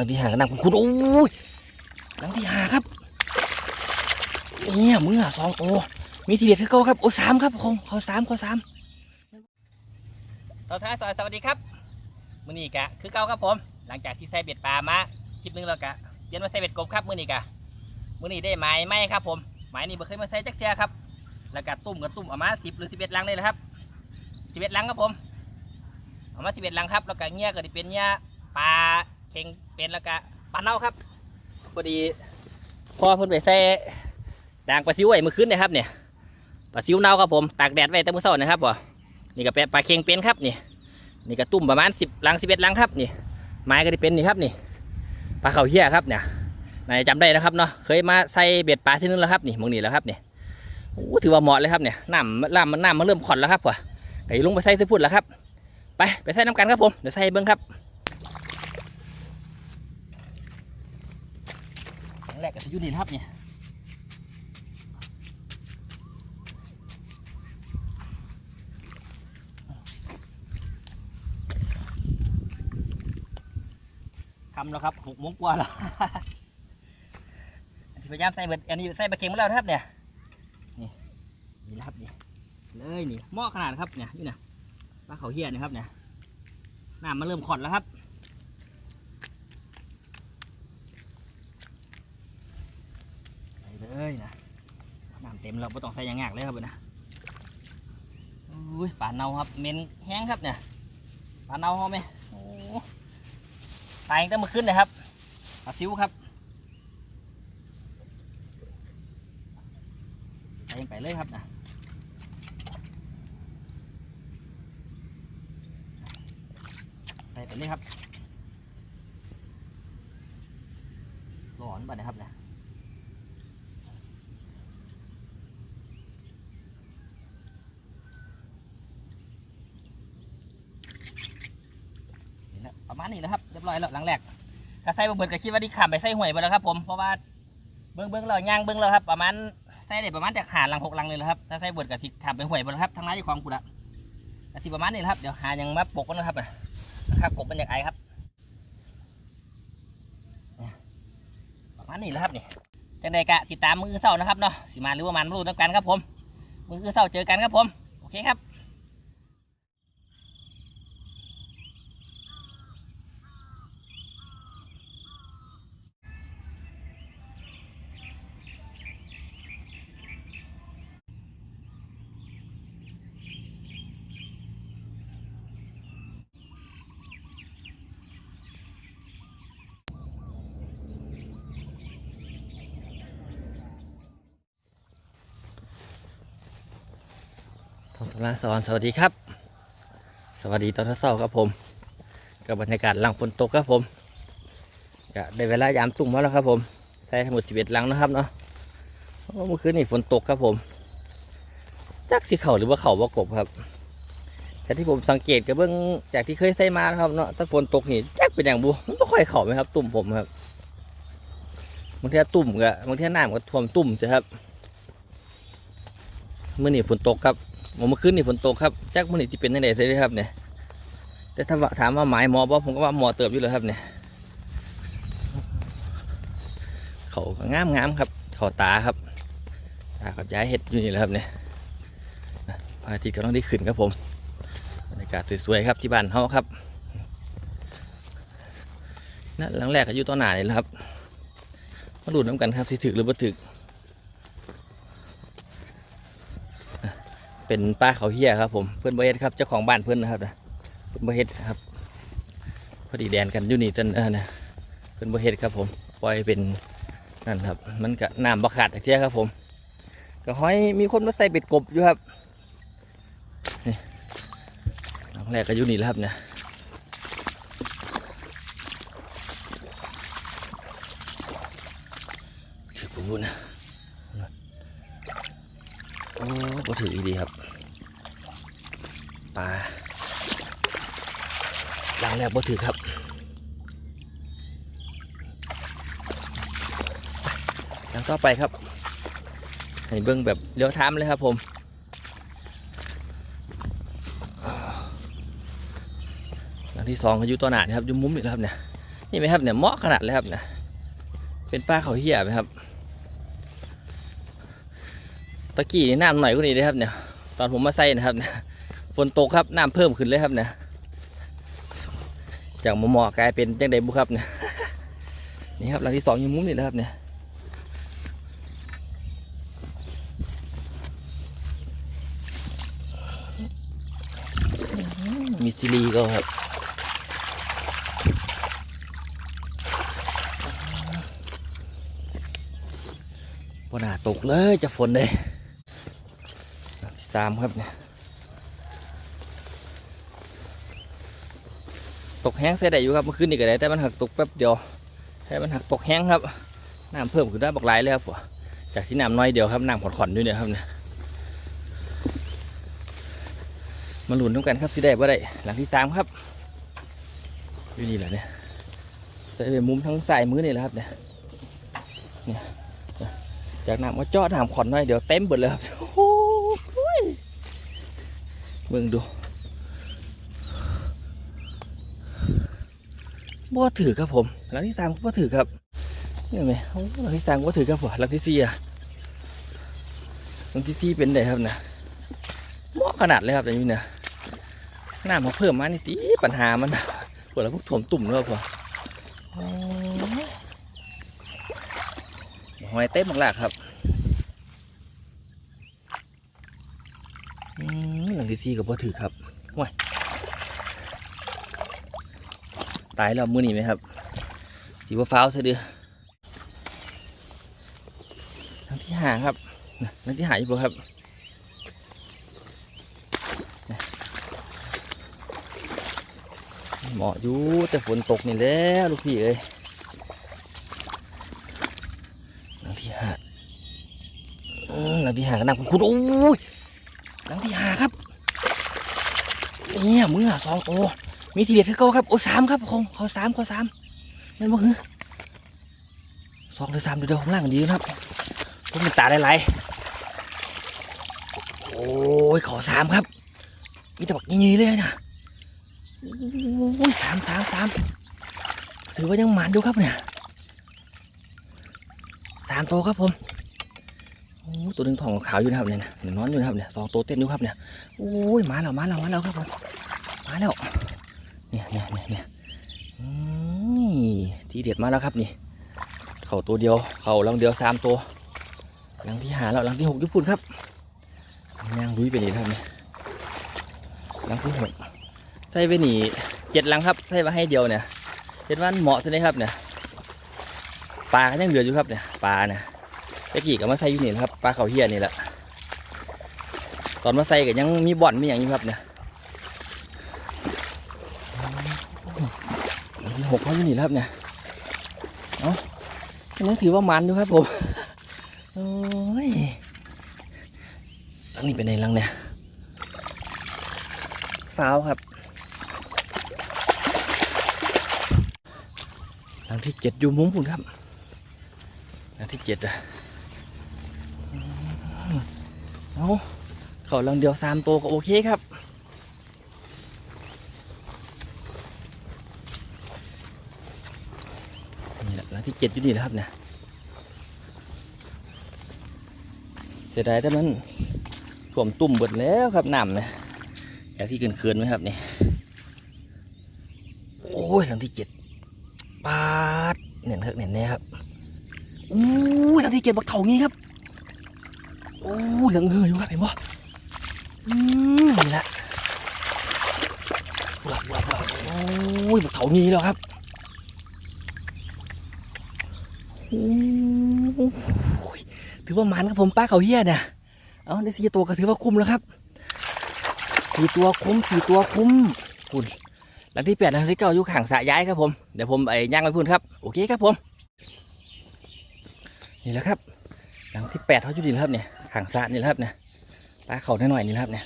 ลังที่หากันนำคุณคุณโอ้ยหลังที่หาครับเนี่ยมึงอะสองโอ้มีทีเด็ดคือเก่าครับโอ้สามครับคงเขอสามเขอสามตอนท้ายสวัสดีครับมือนี้กะคือเก่าครับผม หลังจากที่ใส่เบ็ดปลามาคลิปหนึงแล้วกะเปลี่ยนมาใส่เบ็ดกบครับมือนี้กะมือนี้ได้ไม้ไหมครับผมไม้นี่บ่เคยมาใส่จักเทื่อครับ แล้วก็ตุ่มกับตุ่มเอามาสิบหรือสิบเอ็ดลังเลยนะครับสิบเอ็ดลังครับผมเอามาสิบเอ็ดลังครับแล้วก็เงี้ยก็จะเป็นเงี้ยปลา เค็งเป็นแล้วก็ปลาเน่าครับพอดีพอเพิ่นไปใส่ด่างปลาซิวไว้เมื่อคืนนะครับเนี่ยปลาซิวเน่าครับผมตากแดดไว้แต่เมื่อเช้านะครับบ่นี่ก็เป็นปลาเค็งเป็นครับนี่นี่ก็ตุ่มประมาณสิบลังสิบเอ็ดลังครับนี่ไม้ก็จะเป็นนี่ครับนี่ปลาเข่าเหี้ยครับเนี่ยนายจำได้นะครับเนาะเคยมาใส่เบ็ดปลาที่นู่นแล้วครับนี่มองนี่แล้วครับนี่โอ้ถือว่าเหมาะเลยครับเนี่ยน้ำน้ำมันน้ำมันเริ่มขอนแล้วครับว่ะไก่ลุงไปใส่ซื้อพุ่นแล้วครับ ไปไปใส่น้ำกันครับผมเดี๋ยวใส่เบิ้งครับอย่าง แรกก็จะอยูนี่นครับเนี่ยทำแล้วครับหกโมงกว่าแล้วพยายามใส่เบิดอันนี้ใส่บะเค็งมาแล้วครับเนี่ยนี่นะครับนี่เลยนี่หม้อขนาดครับเนี่ยนี่นะปลาเขาเฮียนะครับเนี่ยน้ำมันเริ่มขอดแล้วครับใส่เลยนะน้ำเต็มแล้วไม่ต้องใส่ยางงากเลยครับเว้ยนะอุ้ยปลาเน่าครับเหม็นแห้งครับเนี่ยปลาเน่าหอมไหมโอ้ตายตั้งมื่อคืนเลยครับปลาซิวครับใส่ลงไปเลยครับนะใส่ไปเลยครับร้อนป่ะนะครับเนี่ยนี่แหละประมาณนี้นะค ร้อยแล้วหลังแรกถ้าใส่บะเบิดก็คิดว่าที่ขามไปใส่ห่วยไปแล้วครับ ผมเพราะว่าเบิ้งเบิ้งเราย่างเบิ้งเราครับ ประมาณใส่ได้ประมาณจากหาหลังหกหลังเลยนะครับถ้าใส่เบิดก็สิขามไปห่วยไปแล้วครับทั้งนั้นที่ความกูละก็สิประมาณนี้แหละครับเดี๋ยวหายังมาปกกันนะครับนะครับกบเป็นอย่างไรครับประมาณนี้แหล้วครับนี่จังใดกะติดตามมือเศร้านะครับเนาะสิมาหรือว่ามันรู้น้ำกันครับผมมือเศร้าเจอกันครับผมโอเคครับ ทองสลาสอนสวัสดีครับ สวัสดีตอนเช้าครับผม กับบรรยากาศหลังฝนตกครับผมก็ได้เวลายามตุ่มมาแล้วครับผม ใส่ทั้งหมดสิบเอ็ดลังนะครับเนาะโอ้เมื่อคืนนี่ฝนตกครับผม จักสิเข่าหรือว่าเข่าว่ากบครับแต่ที่ผมสังเกตกับเบื้องจากที่เคยใส่มาครับเนาะถ้าฝนตกนี่จักเป็นอย่างบูมันไม่ค่อยเข่าไหมครับ ตุ่มผมครับบางทีตุ่มกับบางทีน้ำก็ท่วมตุ่มใช่ครับเมื่อนี่ฝนตกครับ ผมเมื่อคืนนี่ฝนตกครับจักมันนี่ที่เป็นยังไงใช่ไหมครับเนี่ยแต่ถ้าถามว่าหมายหมอบ่ผมก็ว่าหมอเติบอยู่เลยครับเนี่ยเขาก็งามงามครับเขาตาครับตาเขาย้ายเห็ดอยู่นี่แหละครับเนี่ยพระอาทิตย์กำลังได้ขึ้นครับผมบรรยากาศสวยๆครับที่บ้านเขาครับนั่นหลังแรกก็อยู่ต้นหนานี่แหละครับมาดูน้ำกันครับสิถึกหรือบ่ถึก เป็นป้าเขาเฮียครับผมเพื่อนบเฮ็ดครับเจ้าของบ้านเพื่อนนะครับนะเพื่อนบเฮ็ดครับพอดีแดนกันอยู่นี่จนเออนะเพื่อนบเฮ็ดครับผมปล่อยเป็นนั่นครับ มันก็น้ำบกขาดเทียครับผมก็ห้อยมีคนมาใส่เป็ดกบอยู่ครับนี่หลังแรกก็อยู่นี่แล้วครับเนี่ยถือปูนะ โอ้ก็ ถือดีครับปลาหลังแรกบ่ถือครับหลังต่อไปครับให้เบิ้งแบบเลี้ยวท้ามเลยครับผมหลังที่สองเขาอยู่ตัวหนานะครับอยู่มุมนี่แหละครับเนี่ยนี่ไหมครับเนี่ยเหมาะขนาดเลยครับเนี่ยเป็นปลาเขาเหี้ยไหมครับตะกี้นี่น้ำหน่อยกว่านี้เลยครับเนี่ยตอนผมมาใส่นะครับเนี่ยฝนตกครับน้ำเพิ่มขึ้นเลยครับเนี่ยจากหมอหมอกลายเป็นจังไดบุครับเนี่ยนี่ครับหลังที่สองอยู่มุมนี่แหละครับเนี่ยมีซีรีก็ครับบนหาตกเลยจะฝนเลย สามครับเนี่ยตกแห้งเสียได้อยู่ครับเมื่อคืนนี่ก็ได้แต่มันหักตกแป๊บเดียวให้มันหักตกแห้งครับน้ำเพิ่มขึ้นได้บอกหลายเลยครับจากที่น้ำน้อยเดียวครับน้ำขอนๆด้วยเนี่ยครับเนี่ยมาหลุนต้องกันครับที่ได้บ่ได้หลังที่สามครับอยู่นี่แหละเนี่ยใส่ไปมุมทั้งสายมือนี่แหละครับเนี่ยจากน้ำมาเจาะน้ำขอนหน่อยเดี๋ยวเต็มหมดเลยครับโเบิ่งดูบ่ถือครับผมหลังที่สามก็บ่ถือครับนี่เห็นไหมหลังที่สามก็บ่ถือครับผมหลังที่สี่อะหลังที่สี่เป็นไงครับนะบ่ขนาดเลยครับแต่นี่เนี่ยน้ำมาเพิ่มมานี่ตีปัญหามันปวดแล้วพวกถ่วมตุ่มเลยครับผมโอ้ยหอยเต็มมากๆครับ อืมหลัง ที่สี่กับพ่อถือครับว้ยตายแล้วมือนี่ไหมครับสีว่าฟ้าวซะเดือหลังที่หาครับน่ะหลังที่หาอยู่บ่ครับเหมาะอยู่แต่ฝนตกนี่แล้วลูกพี่เอ้ยหลังที่หาอืมหลังที่หาก็นั่งคุณคุณโอ้ยหลังที่หาครับ เนี่ยมึงอะสองโอมีทีเด็ดคือเก่าครับโอ้สามครับคงเขาสามเขาสามเห็นบ่คือสองหรือสามเดี๋ยวเดี๋ยวข้างล่างดีนะครับพวกมันตาได้ไหลายๆโอ้ยขาสามครับมีแต่บักยีๆเลยนะโอ้ยสามสามสามถือว่ายังหมานอยู่ครับเนี่ยสามตัวครับผม ตัวหนึงทองขาวอยู่นะครับเนี่ยนะนี่ยนอนอยู่นะครับเนี่ยสองตัวเต้นอยู่ครับเนี่ยโอ้ยมาแล้วมาแล้วมาแล้วครับผมมาแล้วเนี่ยเนี่ยเนี่ยเนี่ยทีเด็ดมาแล้วครับนี่ เข่าตัวเดียว เข่าลังเดียวสามตัวลังที่หาแล้วลังที่หกญี่ปุ่นครับย่างลุยไปนี่ครับเนี่ยลังที่หกใส่ไปหนีเจ็ดลังครับใส่มาให้เดียวเนี่ยเห็นว่าเหมาะใช่ไหมครับเนี่ยปลาก็ยังเหลืออยู่ครับเนี่ยปลาเนี่ย ตะกี้ก็มาใส่อยู่นี่แหละครับปลาเขาเฮียนี่แหละตอนมาใส่ก็ยังมีบ่อนมีอย่างนี้ครับเนี่ยหกเขาอยู่นี่แหละครับเนี่ยเอ้าอันนี้ถือว่ามันอยู่ครับผมโอ้ยลังนี้เป็นไงลังเนี่ยฟ้าวครับลังที่เจ็ดอยู่มุมคุณครับลังที่เจ็ดอะ เอาเขาลังเดียวสามตัวก็โอเคครับนี่แหละล้วที่เจ็ดอยู่นี่นะครับเนี่ยเสียดายแต่มันถ่วมตุ่มเบิดแล้วครับน้ำเนี่ยจากที่เกินเกินไหมครับเนี่ยโอ้ยหลังที่เจ็ดปาดเน่นครับเน่นแน่ครับอู้ยหลังที่เจ็ดบักเถางี้ครับ โอ้เหลืองเหืออยู่ครับเห็นบ่อืมนี่แหละหลับหลับหลับโอ้ยมันเขานี้แล้วครับโอ้ยถือว่ามันครับผมป้าเขาเฮียเนี่ยเอาได้สี่ตัวก็ถือว่าคุ้มแล้วครับสี่ตัวคุ้มสี่ตัวคุ้มคุณหลังที่แปดหลังที่เก้าอยู่ข้างสะย้ายครับผมเดี๋ยวผมไอ้ย่างไปพูนครับโอเคครับผมนี่แหละครับ หลังที่แปดเขาอยู่ดีแล้วครับเนี่ย ห่างสะนี่ครับเนี่ยปลาเข่าหน่อยนี่ครับเนี่ย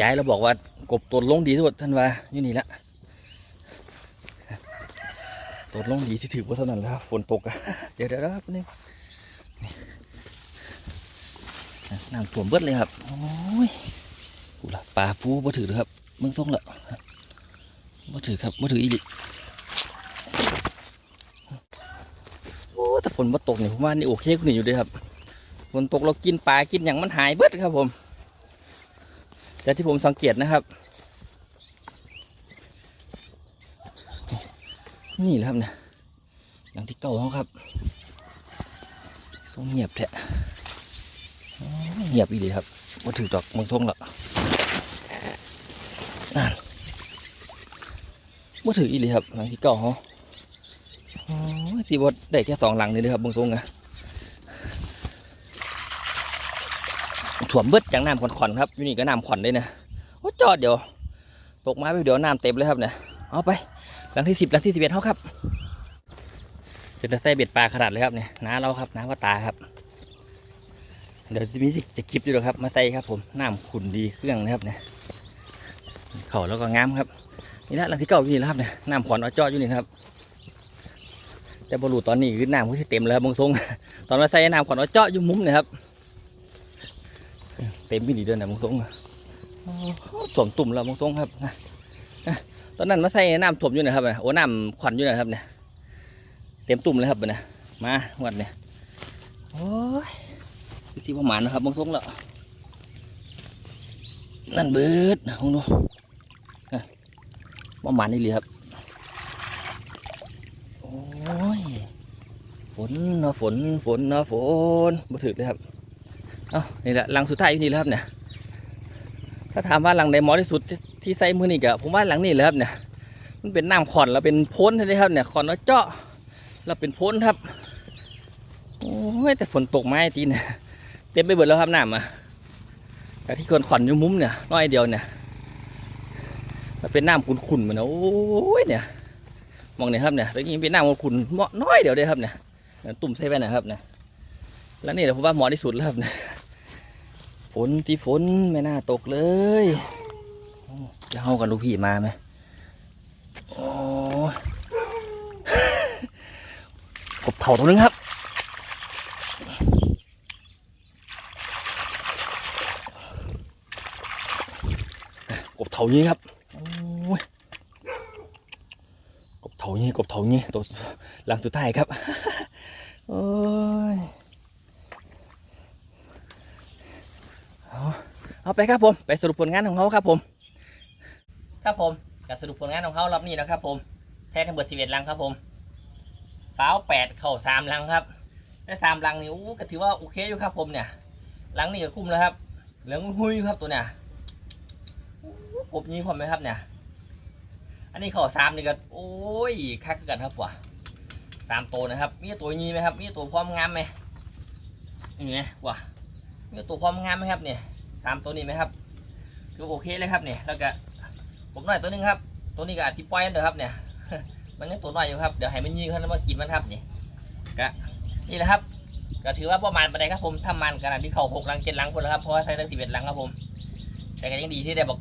ย้ายเราบอกว่ากบตัวลงดีที่สุดท่านว่าอยู่นี่ละตัวลงดีที่ถือว่าเท่านั้นแล้วฝนตกอะเดี๋ยวเดี๋ยวครับนี่น้ำท่วมเบิดเลยครับโอ้ยกูละปลาฟูบ่ถือครับมึงส่งละบ่ถือครับบ่ถืออีกโอ้แต่ฝนมาตกเนี่ยผมว่านี่โอเคกูนี่อยู่เลยครับ ฝนตกเรากินปลากินอย่างมันหายเบิดครับผมแต่ที่ผมสังเกตนะครับ นี่แหละครับเนี่ยหลังที่เก่าเขาครับทรงเงียบแท้เงียบอีดีครับมาถือดอกมืองทงและนั่นมาถืออีดีครับหลังที่เก่าเขาอ๋อที่บดได้แค่สองหลังนี่เลยครับมืองทงอะ ถ่วมเบิดจากน้ำขอนๆครับอยู่นี่ก็น้ำขอนเลยนะโอ้จอดเดี๋ยว ตกมาไปเดี๋ยวน้ำเต็มเลยครับเนี่ยเอาไปหลังที่สิบหลังที่สิบเอ็ดเท่าครับจะจะใส่เบ็ดปลาขนาดเลยครับเนี่ยน้าเราครับน้าว่าตาครับเดี๋ยวจะมีสิจะคลิปอยู่หรอกครับ มาใส่ครับผมน้ำขุ่นดีเครื่องนะครับเนี่ยเข่าแล้วก็งามครับนี่นะหลังที่เก้าอยู่นี่แล้วครับเนี่ยน้ำขอนเอาจอดอยู่นี่ครับแต่บรูตอนนี้คือน้ำก็สิเต็มแล้วครับบางทรงตอนมาใส่น้ำขอนเอาจาะอยู่มุมเนี่ยครับ เต็มพี่ดีเดินนะบางทรงสวมตุ่มแล้วบางทรงครับตอนนั้นมาใส่น้ำท่วมอยู่นะครับเนี่ยโอ้น้ำขวัญอยู่นะครับเนี่ยเต็มตุ่มเลยครับเนี่ยมาวัดเนี่ยโอ้ยที่ประมาณนะครับบางทรงแล้วนั่นเบิดนะองดูประมาณนี้เลยครับโอ้ยฝนนะฝนฝนนะฝนบ่ถึกเลยครับ อ้านี่แหละหลังสุดท้ายอยู่นี่แล้วครับเนี่ยถ้าถามว่าหลังใดเหมาะที่สุดที่ใส่มือนี่กะผมว่าหลังนี่แหละครับเนี่ยมันเป็นน้ำขอนแล้วเป็นพ้นใช่ไหมครับเนี่ยขอนแล้วเจาะแล้วเป็นพ้นครับโอ้ยแต่ฝนตกไม้ตีเนี่ยเต็มไปหมดแล้วครับน้ำอะแต่ที่คนขอนอยู่มุมเนี่ยน้อยเดียวเนี่ยมันเป็นน้ำขุ่นๆเหมือนนะโอ้ยเนี่ยมองเนี่ยครับเนี่ยตะกี้เป็นน้ำขุ่นเหมาะน้อยเดียวเลยครับเนี่ยตุ่มใส่ไปนะครับเนี่ยแล้วนี่แหละผมว่าเหมาะที่สุดแล้วครับเนี่ย ฝนที่ฝนไม่น่าตกเลยจะเข้ากับลูกพี่มาไหมโอ้ยกบเผาตัวนึงครับกบเถานี้ครับโอ้ยกบเถานี้กบเถานี้ตัวหลังสุดท้ายครับ โอ้ยเอา เอาไปครับผมไปสรุปผลงานของเขาครับผม ครับผมการสรุปผลงานของเขารอบนี้นะครับ ผมแท้ทั้งหมดสิบเอ็ดลังครับผมฟ้าวแปดเข่าสามลังครับได้สามลังนี่อู้ก็ถือว่าโอเคอยู่ครับผมเนี่ยลังนี่ก็คุ้มแล้วครับเหลืองหุยครับตัวเนี่ยอู้กบยีผมไหมครับเนี่ย อันนี้เข่าสามนี่ก็โอ้ยคักกันครับว่ะสามตัวนะครับ มีตัวยีไหมครับ มีตัวความงามไหมนี่ไงว่ะมีตัวความงามไหมครับเนี่ย สามตัวนี้ไหมครับคือโอเคเลยครับเนี่ยแล้วก็ผมหน่อยตัวนึงครับ ตัวนี้ก็อาจจะปล่อยเด้อครับเนี่ยมันยังตัวน้อยอยู่ครับเดี๋ยวให้มันยิงเขาแล้วมากินมันครับนี่ก็นี่แหละครับก็ถือว่าประมาณไปได้ครับผมทำมันขนาดที่เขาหกลังเจ็ดลังคนแล้วครับเพราะว่าใช้ตั้งสิบเอ็ดลังครับผม แต่ก็ยังดีที่ได้บอก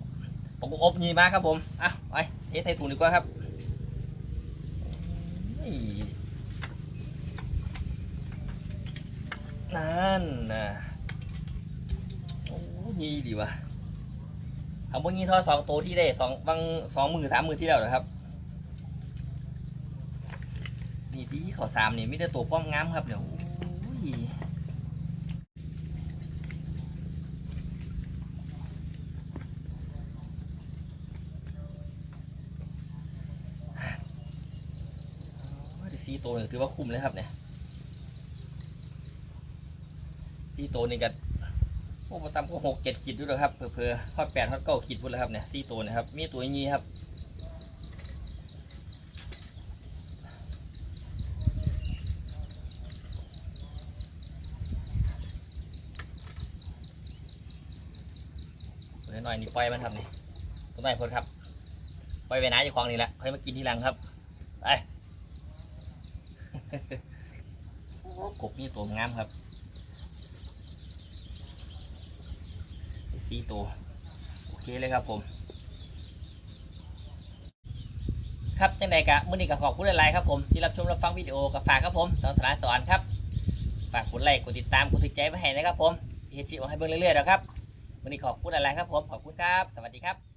ผมก็อบยีมากครับผมอะไปเทใส่ถุงดีกว่าครับนั่นนะ ยีดีว่ะทำพวกนี้ทอดสองตัวที่ได้สองบางสองมือสามมือที่แล้วนะครับนี่ที่เขาสามนี่ไมีแต่ตัวป้อมงามครับเดี๋ยวโอ้ยโอ้ยสี่ตัวนี่ถือว่าคุ้มเลยครับเนี่ยสี่ตัวนี่กั นพวกประตำก็หกเจ็ดขีดด้วยครับเผื่อๆทอดแปดทอดเก้าขีดพุ่นแล้วครับเนี่ยสี่ตัวนะครับ มีตัวนี้ครับตัวน้อยนี่ปล่อยมันครับนี่ตัวน้อยพนครับปล่อยไปไหนอยู่คลองนี่แหละค่อยมากินทีหลังครับไปโอ้กบนี่ตัวงามครับ สี่ตัว โอเคเลยครับผมครับจังใดกะมื่อนี้ก็ขอบคุณหลายๆครับผมที่รับชมรับฟังวิดีโอกับฝากครับผมตอนสารสอนครับ ฝากกดไลค์กดติดตามกดติดใจไว้ให้นะครับผมเฮชิโอให้เบิ่งเรื่อยๆนะครับมื่อนี้ขอบคุณหลายๆครับผมขอบคุณครับ สวัสดีครับ